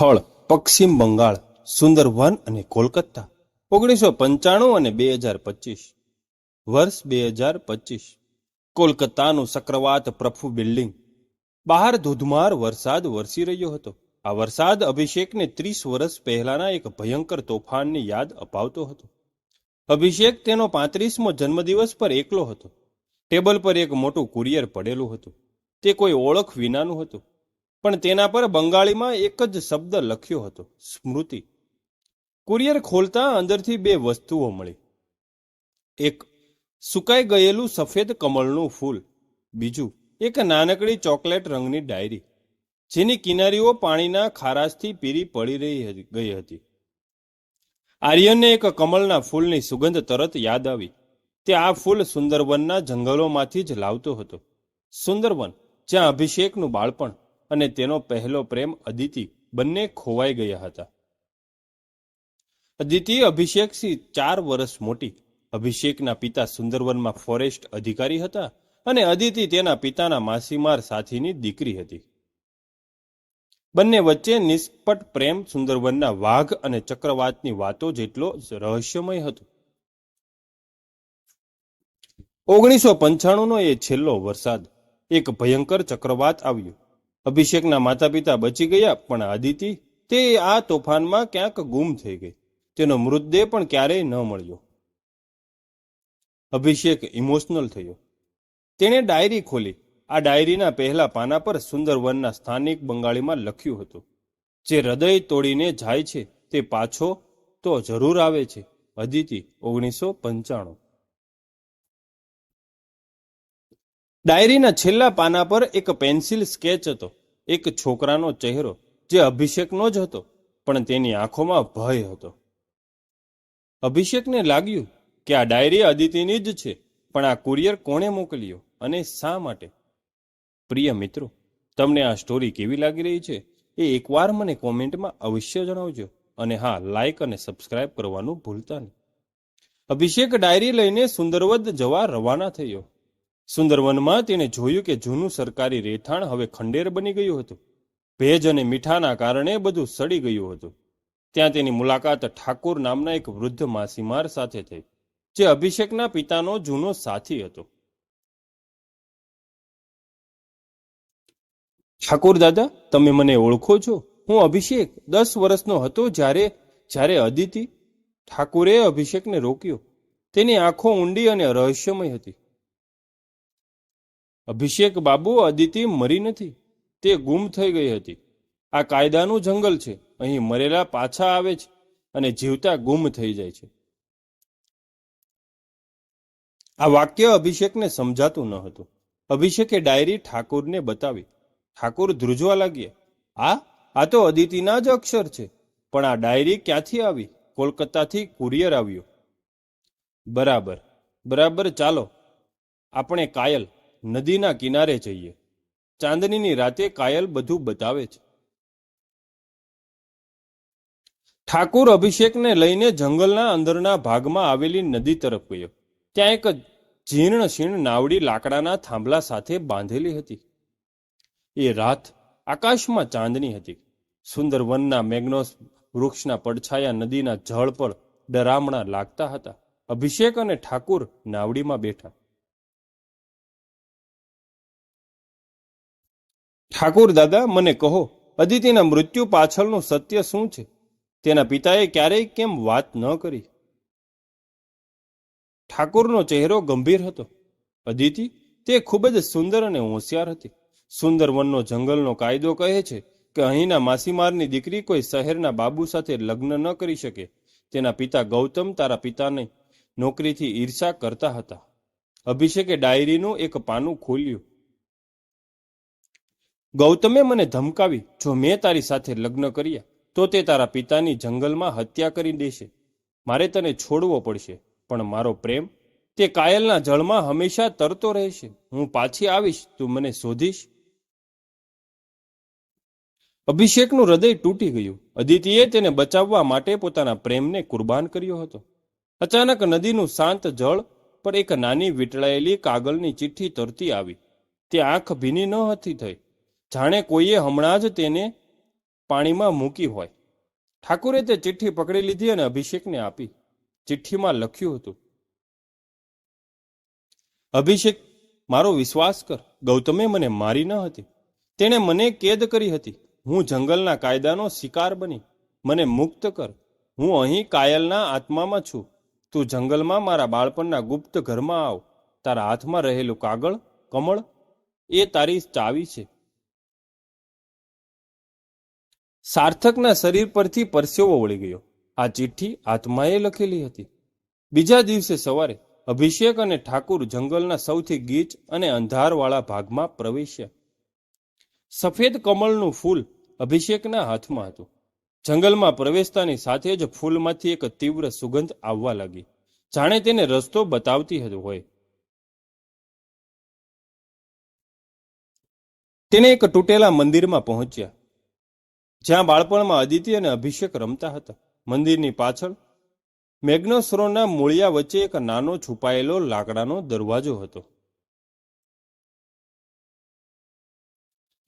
સ્થળ, પશ્ચિમ બંગાળ, સુંદરવન અને કોલકાતા, ઓગણીસો પંચાણું અને બે હજાર પચીસ. વર્ષ બે હજાર પચીસ. કોલકાતાનું ચક્રવાત પ્રફુ બિલ્ડિંગ. બહાર ધોધમાર વરસાદ વરસી રહ્યો હતો. આ વરસાદ અભિષેકને ત્રીસ વર્ષ પહેલાના એક ભયંકર તોફાનની યાદ અપાવતો હતો. અભિષેક તેનો પાંત્રીસમો જન્મદિવસ પર એકલો હતો. ટેબલ પર એક મોટું કુરિયર પડેલું હતું. તે કોઈ ઓળખ વિનાનું હતું. પણ તેના પર બંગાળીમાં એક જ શબ્દ લખ્યો હતો, સ્મૃતિ. કુરિયર ખોલતા અંદરથી બે વસ્તુઓ મળી. એક, સુકાઈ ગયેલું સફેદ કમળનું ફૂલ. બીજું, એક નાનકડી ચોકલેટ રંગની ડાયરી, જેની કિનારીઓ પાણીના ખારાશથી પીરી પડી રહી ગઈ હતી. આર્યનને એક કમળના ફૂલની સુગંધ તરત યાદ આવી. તે આ ફૂલ સુંદરવનના જંગલોમાંથી જ લાવતો હતો. સુંદરવન, જ્યાં અભિષેકનું બાળપણ અને તેનો પહેલો પ્રેમ અદિતિ બંને ખોવાઈ ગયા હતા. અદિતિ અભિષેકથી ચાર વર્ષ મોટી. અભિષેકના પિતા સુંદરવનમાં ફોરેસ્ટ અધિકારી હતા અને અદિતિ તેના પિતાના માસીમાર સાથીની દીકરી હતી. બંને વચ્ચે નિષ્પટ પ્રેમ સુંદરવનના વાઘ અને ચક્રવાતની વાતો જેટલો રહસ્યમય હતો. ઓગણીસો પંચાણુંનો એ છેલ્લો વરસાદ. એક ભયંકર ચક્રવાત આવ્યો. અભિષેકના માતા પિતા બચી ગયા, પણ આદિતિ તે આ તોફાનમાં ક્યાંક ગુમ થઈ ગઈ. તેનો મૃતદેહ પણ ક્યારેય ન મળ્યો. અભિષેક ઇમોશનલ થયો. તેણે ડાયરી ખોલી. આ ડાયરીના પહેલા પાના પર સુંદરવનના સ્થાનિક બંગાળીમાં લખ્યું હતું, જે હૃદય તોડીને જાય છે તે પાછો તો જરૂર આવે છે. અદિતિ ઓગણીસો પંચાણું. ડાયરીના છેલ્લા પાના પર એક પેન્સિલ સ્કેચ હતો. એક છોકરાનો ચહેરો, જે અભિષેકનો જ હતો, પણ તેની આંખોમાં ભય હતો. અભિષેકને લાગ્યું કે આ ડાયરી અદિતિની જ છે, પણ આ કુરિયર કોણે મોકલ્યો અને શા માટે? પ્રિય મિત્રો, તમને આ સ્ટોરી કેવી લાગી રહી છે, એ એકવાર મને કોમેન્ટમાં અવશ્ય જણાવજો, અને હા લાઇક અને સબસ્ક્રાઇબ કરવાનું ભૂલતા નહીં. અભિષેક ડાયરી લઈને સુંદરવદ જવા રવાના થયો. સુંદરવનમાં તેણે જોયું કે જૂનું સરકારી રહેઠાણ હવે ખંડેર બની ગયું હતું. ભેજ અને મીઠાના કારણે બધું સડી ગયું હતું. ત્યાં તેની મુલાકાત ઠાકોર નામના એક વૃદ્ધ માસીમાર સાથે થઈ, જે અભિષેકના પિતાનો જૂનો સાથી હતો. ઠાકોર દાદા, તમે મને ઓળખો છો? હું અભિષેક દસ વર્ષનો હતો જ્યારે જ્યારે અદિતિ ઠાકુરે અભિષેકને રોક્યો. તેની આંખો ઊંડી અને રહસ્યમય હતી. અભિષેક બાબુ અદિતિ મરી નથી. તે ગુમ થઈ ગઈ હતી. આ કાયદાનું જંગલ છે. અહીં મરેલા પાછા આવે છે અને જીવતા ગુમ થઈ જાય છે. આ વાક્ય અભિષેકને સમજાતું ન હતું. અભિષેકે ડાયરી ઠાકુરને બતાવી. ઠાકુર ધ્રુજવા લાગ્યા. આ આ તો અદિતિના જ અક્ષર છે. પણ આ ડાયરી ક્યાંથી આવી? કોલકાતાથી કુરિયર આવ્યો. બરાબર. બરાબર, ચાલો. આપણે કાયલ નદીના કિનારે જઈએ. ચાંદનીની રાતે કાયલ બધું બતાવે છે. ઠાકુર અભિષેકને લઈને જંગલના અંદરના ભાગમાં આવેલી નદી તરફ ગયો. ત્યાં એક જીર્ણ શીર્ણ નાવડી લાકડાના થાંભલા સાથે બાંધેલી હતી. એ રાત આકાશમાં ચાંદની હતી. સુંદર વનના મેગ્નોસ વૃક્ષના પડછાયા નદીના જળ પર ડરામણા લાગતા હતા. અભિષેક અને ઠાકુર નાવડીમાં બેઠા. ઠાકુર દાદા, મને કહો, અદિતિના મૃત્યુ પાછળનું સત્ય શું છે? તેના પિતાએ ક્યારેય કેમ વાત ન કરી? ઠાકુરનો ચહેરો ગંભીર હતો. અદિતિ, તે ખૂબ જ સુંદર અને હોશિયાર હતી. સુંદર વનનો જંગલનો કાયદો કહે છે કે અહીંના માસીમારની દીકરી કોઈ શહેરના બાબુ સાથે લગ્ન ન કરી શકે. તેના પિતા ગૌતમ, તારા પિતાને નોકરીથી ઈર્ષા કરતા હતા. અભિષેકે ડાયરીનું એક પાનું ખોલ્યું. ગૌતમે મને ધમકાવી, જો મેં તારી સાથે લગ્ન કર્યા, તો તે તારા પિતાની જંગલમાં હત્યા કરી દેશે. મારે તને છોડવો પડશે, પણ મારો પ્રેમ તે કાયલના જળમાં હંમેશા તરતો રહેશે. હું પાછી આવીશ, તું મને શોધીશ. અભિષેકનું હૃદય તૂટી ગયું. અદિતિએ તેને બચાવવા માટે પોતાના પ્રેમને કુરબાન કર્યો હતો. અચાનક નદીનું શાંત જળ પર એક નાની વીંટળાયેલી કાગળની ચિઠ્ઠી તરતી આવી. તે આંખ ભીની ન હતી થઈ. જાણે કોઈએ હમણાં જ તેને પાણીમાં મૂકી હોય. ઠાકુરે તે ચિઠ્ઠી પકડી લીધી અને અભિષેકને આપી. ચિઠ્ઠીમાં લખ્યું હતું, અભિષેક, મારો વિશ્વાસ કર, ગૌતમે મને મારી ન હતી. તેણે મને કેદ કરી હતી. હું જંગલના કાયદાનો શિકાર બની. મને મુક્ત કર. હું અહીં કાયલના આત્મામાં છું. તું જંગલમાં મારા બાળપણના ગુપ્ત ઘરમાં આવ. તારા હાથમાં રહેલું કાગળ, કમળ, એ તારી ચાવી છે. સાર્થકના શરીર પરથી પરસેવો વળી ગયો. આ ચિઠ્ઠી આત્માએ લખેલી હતી. બીજા દિવસે સવારે અભિષેક અને ઠાકુર જંગલના સૌથી ગીચ અને અંધારવાળા ભાગમાં પ્રવેશ્યા. સફેદ કમળનું ફૂલ અભિષેકના હાથમાં હતું. જંગલમાં પ્રવેશતાની સાથે જ ફૂલમાંથી એક તીવ્ર સુગંધ આવવા લાગી. જાણે તેને રસ્તો બતાવતી હતી હોય. તેને એક તૂટેલા મંદિરમાં પહોંચ્યા. જ્યાં બાળપણમાં અદિતિ અને અભિષેક રમતા હતા. મંદિરની પાછળ મેગ્નોસરોના મૂળિયા વચ્ચે એક નાનો છુપાયેલો લાકડાનો દરવાજો હતો.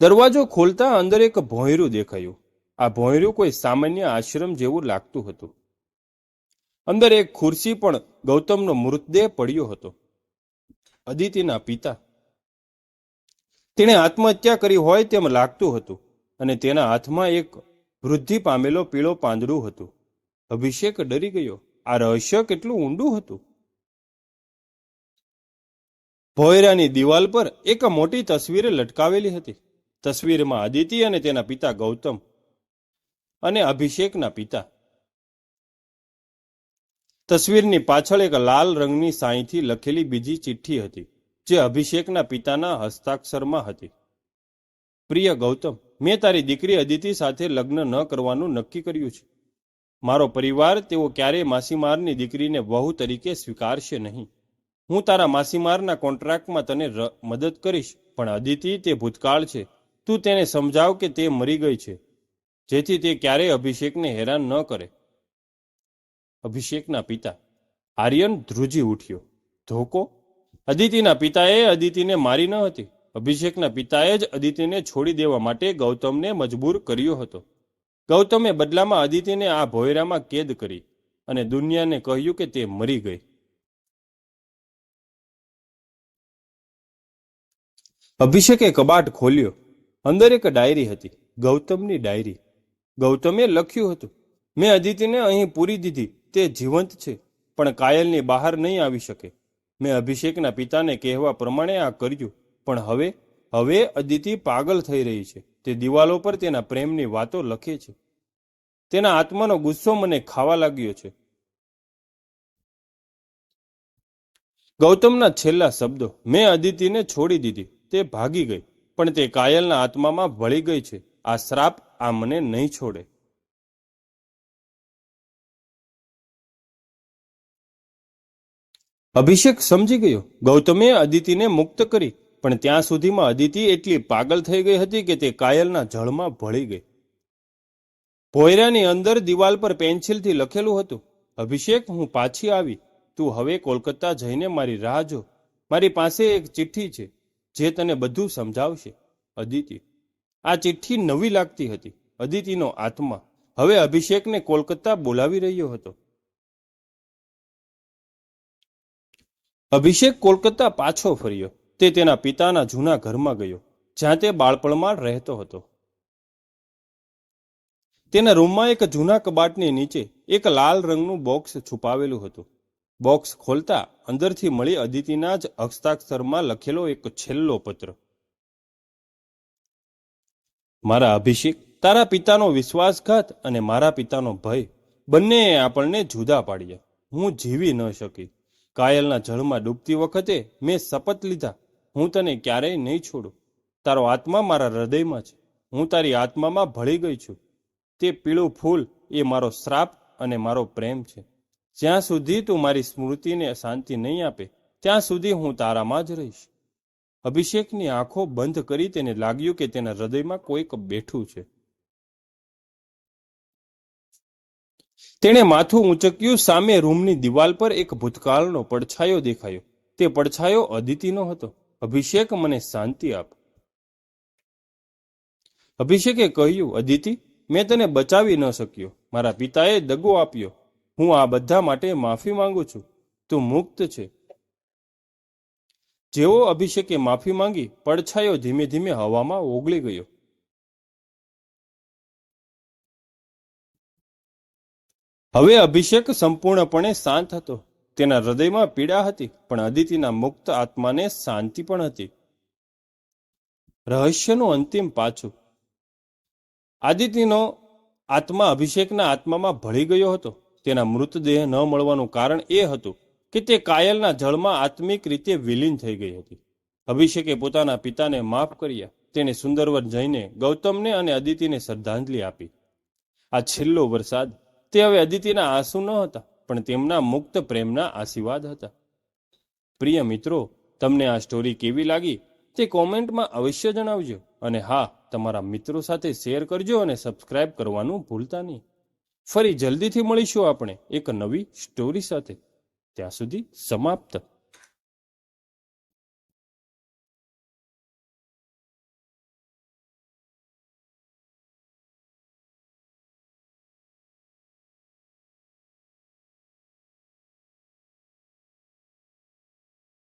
દરવાજો ખોલતા અંદર એક ભોંયરું દેખાયું. આ ભોંયરું કોઈ સામાન્ય આશ્રમ જેવું લાગતું હતું. અંદર એક ખુરશી પણ ગૌતમનો મૃતદેહ પડ્યો હતો. અદિતિના પિતા. તેણે આત્મહત્યા કરી હોય તેમ લાગતું હતું. અને તેના હાથમાં એક વૃદ્ધિ પામેલો પીળો પાંદડું હતું. અભિષેક ડરી ગયો. આ રહસ્ય કેટલું ઊંડું હતું? ભોયરાની દિવાલ પર એક મોટી તસવીર લટકાવેલી હતી. તસવીરમાં અદિતિ અને તેના પિતા ગૌતમ અને અભિષેકના પિતા. તસવીરની પાછળ એક લાલ રંગની સાંઈથી લખેલી બીજી ચિઠ્ઠી હતી, જે અભિષેકના પિતાના હસ્તાક્ષરમાં હતી. પ્રિય ગૌતમ મેં તારી દીકરી અદિતિ સાથે લગ્ન ન કરવાનું નક્કી કર્યું છે. મારો પરિવાર તેઓ ક્યારેય માસીમારની દીકરીને વહુ તરીકે સ્વીકારશે નહીં. હું તારા માસીમારના કોન્ટ્રાક્ટમાં તને મદદ કરીશ, પણ અદિતિ તે ભૂતકાળ છે. તું તેને સમજાવ કે તે મરી ગઈ છે. જેથી તે ક્યારેય અભિષેકને હેરાન ન કરે. અભિષેકના પિતા. આર્યન ધ્રુજી ઉઠ્યો. ધોકો? અદિતિના પિતાએ અદિતિને મારી ન હતી. અભિષેકના પિતાએ જ અદિતિને છોડી દેવા માટે ગૌતમને મજબૂર કર્યો હતો. ગૌતમે બદલામાં અદિતિને આ ભોયરામાં કેદ કરી અને દુનિયાને કહ્યું કે તે મરી ગઈ. અભિષેકે કબાટ ખોલ્યો. અંદર એક ડાયરી હતી, ગૌતમની ડાયરી. ગૌતમે લખ્યું હતું, મેં અદિતિને અહીં પૂરી દીધી, તે જીવંત છે, પણ કાયલની બહાર નહીં આવી શકે. મેં અભિષેકના પિતાને કહેવા પ્રમાણે આ કર્યું. પણ હવે હવે અદિતિ પાગલ થઈ રહી છે. તે દિવાલો પર તેના પ્રેમની વાતો લખે છે. તેના આત્માનો ગુસ્સો મને ખાવા લાગ્યો છે. ગૌતમના છેલ્લા શબ્દો મેં અદિતિને છોડી દીધી. તે ભાગી ગઈ, પણ તે કાયલના આત્મામાં ભળી ગઈ છે. આ શ્રાપ આ મને નહીં છોડે. અભિષેક સમજી ગયો. ગૌતમે અદિતિને મુક્ત કરી. પણ ત્યાં સુધીમાં અદિતિ એટલી પાગલ થઈ ગઈ હતી કે તે કાયલના જળમાં ભળી ગઈ. ભોયરાની અંદર દિવાલ પર પેન્સિલથી લખેલું હતું, અભિષેક, હું પાછી આવી. તું હવે કોલકાતા જઈને મારી રાહ જો. મારી પાસે એક ચિઠ્ઠી છે, જે તને બધું સમજાવશે. અદિતિ. આ ચિઠ્ઠી નવી લાગતી હતી, અદિતિનો આત્મા. હવે અભિષેકને કોલકાતા બોલાવી રહ્યો હતો. અભિષેક કોલકાતા પાછો ફર્યો. તે તેના પિતાના જૂના ઘરમાં ગયો, જ્યાં તે બાળપણમાં રહેતો હતો. તેના રૂમમાં એક જૂના કબાટની નીચે એક લાલ રંગનું બોક્સ છુપાવેલું હતું. બોક્સ ખોલતા અંદરથી મળી અદિતિના જ હસ્તાક્ષરમાં લખેલો એક છેલ્લો પત્ર. મારા અભિષેક, તારા પિતાનો વિશ્વાસઘાત અને મારા પિતાનો ભય બંનેએ આપણને જુદા પાડ્યા. હું જીવી ન શકી. કાયલના જળમાં ડૂબતી વખતે મેં શપથ લીધા. હું તને ક્યારેય નહીં છોડું. તારો આત્મા મારા હૃદયમાં છે. હું તારી આત્મામાં ભળી ગઈ છું. તે પીળું ફૂલ એ મારો શ્રાપ અને મારો પ્રેમ છે. જ્યાં સુધી તું મારી સ્મૃતિને શાંતિ નહીં આપે, ત્યાં સુધી હું તારામાં જ રહીશ. અભિષેકની આંખો બંધ કરી તેને લાગ્યું કે તેના હૃદયમાં કોઈક બેઠું છે. તેણે માથું ઊંચક્યું, સામે રૂમની દિવાલ પર એક ભૂતકાળનો પડછાયો દેખાયો. તે પડછાયો અદિતિનો હતો. અભિષેક મને શાંતિ આપ. અભિષેકે કહ્યું, અદિતિ, મેં તને બચાવી ન શક્યો. મારા પિતાએ દગો આપ્યો. હું આ બધા માટે માફી માંગુ છું. તું મુક્ત છે. જેવો અભિષેકે માફી માંગી, પડછાયો ધીમે ધીમે હવામાં ઓગળી ગયો. હવે અભિષેક સંપૂર્ણપણે શાંત હતો. તેના હૃદયમાં પીડા હતી, પણ અદિતિના મુક્ત આત્માને શાંતિ પણ હતી. રહસ્યનું અંતિમ પાછું. આદિત્યનો આત્મા અભિષેકના આત્મામાં ભળી ગયો હતો. તેના મૃતદેહ ન મળવાનું કારણ એ હતું કે તે કાયલના જળમાં આત્મિક રીતે વિલીન થઈ ગઈ હતી. અભિષેકે પોતાના પિતાને માફ કર્યા. તેણે સુંદરવન જઈને ગૌતમને અને અદિતિને શ્રદ્ધાંજલિ આપી. આ છેલ્લો વરસાદ. તે હવે અદિતિના આંસુ ન હતા. પણ તેમના મુક્ત પ્રેમના આશીર્વાદ હતા. પ્રિય મિત્રો, તમને આ સ્ટોરી કેવી લાગી? તે કોમેન્ટમાં અવશ્ય જણાવજો અને હા, તમારા મિત્રો સાથે શેર કરજો અને સબસ્ક્રાઇબ કરવાનું ભૂલતા નહીં. ફરી જલ્દીથી મળીશું આપણે એક નવી સ્ટોરી સાથે. ત્યાં સુધી સમાપ્ત.